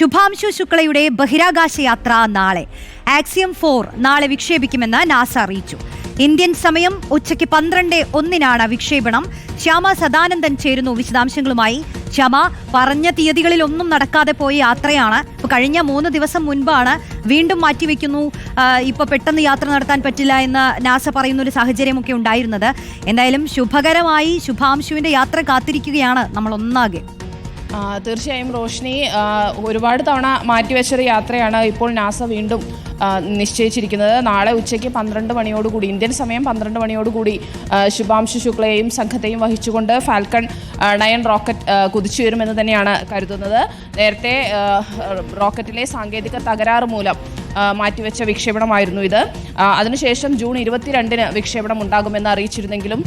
ശുഭാംശു ശുക്ലയുടെ ബഹിരാകാശ യാത്ര നാളെ. ആക്സിയം ഫോർ നാളെ വിക്ഷേപിക്കുമെന്ന് നാസ അറിയിച്ചു. ഇന്ത്യൻ സമയം ഉച്ചയ്ക്ക് പന്ത്രണ്ട് ഒന്നിനാണ് വിക്ഷേപണം. ശ്യാമ സദാനന്ദൻ ചേരുന്നു വിശദാംശങ്ങളുമായി. ശ്യാമ പറഞ്ഞ തീയതികളിൽ ഒന്നും നടക്കാതെ പോയ യാത്രയാണ്. കഴിഞ്ഞ മൂന്ന് ദിവസം മുൻപാണ് വീണ്ടും മാറ്റിവെക്കുന്നു. ഇപ്പൊ പെട്ടെന്ന് യാത്ര നടത്താൻ പറ്റില്ല എന്ന് നാസ പറയുന്ന ഒരു സാഹചര്യമൊക്കെ ഉണ്ടായിരുന്നത്. എന്തായാലും ശുഭകരമായി ശുഭാംശുവിന്റെ യാത്ര കാത്തിരിക്കുകയാണ് നമ്മൾ ഒന്നാകെ തീർച്ചയായും റോഷ്നി ഒരുപാട് തവണ മാറ്റിവെച്ചൊരു യാത്രയാണ് ഇപ്പോൾ നാസ വീണ്ടും നിശ്ചയിച്ചിരിക്കുന്നത്. നാളെ ഉച്ചയ്ക്ക് പന്ത്രണ്ട് മണിയോടുകൂടി ഇന്ത്യൻ സമയം പന്ത്രണ്ട് മണിയോടുകൂടി ശുഭാംശു ശുക്ലയെയും സംഘത്തെയും വഹിച്ചുകൊണ്ട് ഫാൽക്കൺ നയൻ റോക്കറ്റ് കുതിച്ചു കുതിച്ചുയരുമെന്ന് തന്നെയാണ് കരുതുന്നത്. നേരത്തെ റോക്കറ്റിലെ സാങ്കേതിക തകരാറ് മൂലം മാറ്റിവെച്ച വിക്ഷേപണമായിരുന്നു ഇത്. അതിനുശേഷം ജൂൺ ഇരുപത്തിരണ്ടിന് വിക്ഷേപണം ഉണ്ടാകുമെന്ന് അറിയിച്ചിരുന്നെങ്കിലും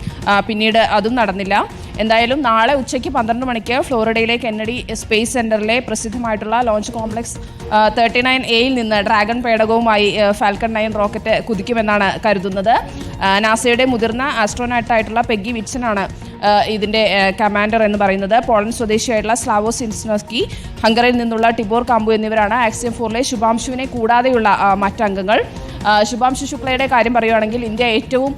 പിന്നീട് അതും നടന്നില്ല. എന്തായാലും നാളെ ഉച്ചയ്ക്ക് പന്ത്രണ്ട് മണിക്ക് ഫ്ലോറിഡയിലെ കെന്നഡി സ്പേസ് സെന്ററിലെ പ്രസിദ്ധമായിട്ടുള്ള ലോഞ്ച് കോംപ്ലക്സ് തേർട്ടി നയൻ എയിൽ നിന്ന് ഡ്രാഗൺ പേടകവുമായി ഫാൽക്കൺ നയൻ റോക്കറ്റ് കുതിക്കുമെന്നാണ് കരുതുന്നത്. നാസയുടെ മുതിർന്ന ആസ്ട്രോനാട്ടായിട്ടുള്ള പെഗ്ഗി വിറ്റ്സനാണ് ഇതിന്റെ കമാൻഡർ എന്ന് പറയുന്നത്. പോളണ്ട് സ്വദേശിയായിട്ടുള്ള സ്ലാവോ സിൻസ്നോസ്കി ഹംഗറിയിൽ നിന്നുള്ള ടിബോർ കാമ്പു എന്നിവരാണ് ആക്സിയം ഫോറിലെ ശുഭാംശുവിനെ കൂടാതെയുള്ള മറ്റംഗങ്ങൾ. ശുഭാംശു ശുക്ലയുടെ കാര്യം പറയുകയാണെങ്കിൽ ഇന്ത്യ ഏറ്റവും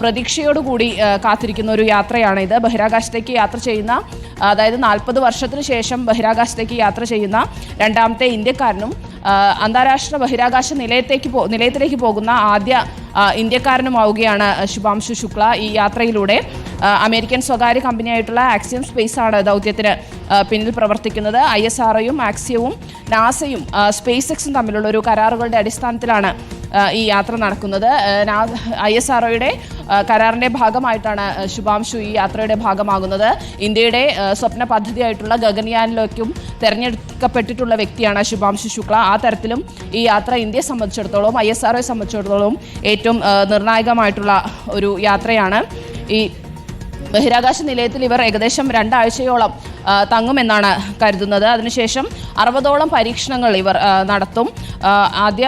പ്രതീക്ഷയോടുകൂടി കാത്തിരിക്കുന്ന ഒരു യാത്രയാണ് ഇത്. ബഹിരാകാശത്തേക്ക് യാത്ര ചെയ്യുന്ന അതായത് നാൽപ്പത് വർഷത്തിന് ശേഷം ബഹിരാകാശത്തേക്ക് യാത്ര ചെയ്യുന്ന രണ്ടാമത്തെ ഇന്ത്യക്കാരനും അന്താരാഷ്ട്ര ബഹിരാകാശ നിലയത്തേക്ക് പോ നിലയത്തിലേക്ക് പോകുന്ന ആദ്യ ഇന്ത്യക്കാരനുമാവുകയാണ് ശുഭാംശു ശുക്ല ഈ യാത്രയിലൂടെ. അമേരിക്കൻ സ്വകാര്യ കമ്പനിയായിട്ടുള്ള ആക്സിയം സ്പേസ് ആണ് ദൗത്യത്തിന് പിന്നിൽ പ്രവർത്തിക്കുന്നത്. ഐ എസ് ആർഒയും ആക്സിയവും നാസയും സ്പേസ് എക്സും തമ്മിലുള്ള ഒരു കരാറുകളുടെ അടിസ്ഥാനത്തിലാണ് ഈ യാത്ര നടക്കുന്നത്. ഐ എസ് ആർഒയുടെ കരാറിന്റെ ഭാഗമായിട്ടാണ് ശുഭാംശു ഈ യാത്രയുടെ ഭാഗമാകുന്നത്. ഇന്ത്യയുടെ സ്വപ്ന പദ്ധതിയായിട്ടുള്ള ഗഗൻയാനിലേക്കും തെരഞ്ഞെടുക്കപ്പെട്ടിട്ടുള്ള വ്യക്തിയാണ് ശുഭാംശു ശുക്ല. ആ തരത്തിലും ഈ യാത്ര ഇന്ത്യയെ സംബന്ധിച്ചിടത്തോളം ഐ എസ് ആർഒയെ സംബന്ധിച്ചിടത്തോളം ഏറ്റവും നിർണായകമായിട്ടുള്ള ഒരു യാത്രയാണ്. ഈ ബഹിരാകാശ നിലയത്തിൽ ഇവർ ഏകദേശം രണ്ടാഴ്ചയോളം തങ്ങുമെന്നാണ് കരുതുന്നത്. അതിനുശേഷം അറുപതോളം പരീക്ഷണങ്ങൾ ഇവർ നടത്തും. ആദ്യ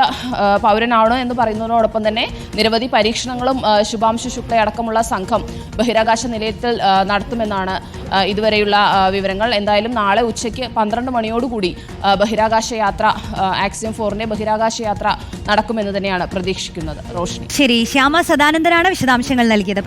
പൗരനാണോ എന്ന് പറയുന്നതിനോടൊപ്പം തന്നെ നിരവധി പരീക്ഷണങ്ങളും ശുഭാംശു ശുക്ല അടക്കമുള്ള സംഘം ബഹിരാകാശ നിലയത്തിൽ നടത്തുമെന്നാണ് ഇതുവരെയുള്ള വിവരങ്ങൾ. എന്തായാലും നാളെ ഉച്ചയ്ക്ക് പന്ത്രണ്ട് മണിയോടുകൂടി ബഹിരാകാശ യാത്ര ആക്സിയം ഫോറിന്റെ ബഹിരാകാശ യാത്ര നടക്കുമെന്ന് തന്നെയാണ് പ്രതീക്ഷിക്കുന്നത്. റോഷിനി. ശരി ശ്യാമ സദാനന്ദനാണ് വിശദാംശങ്ങൾ നൽകിയത്.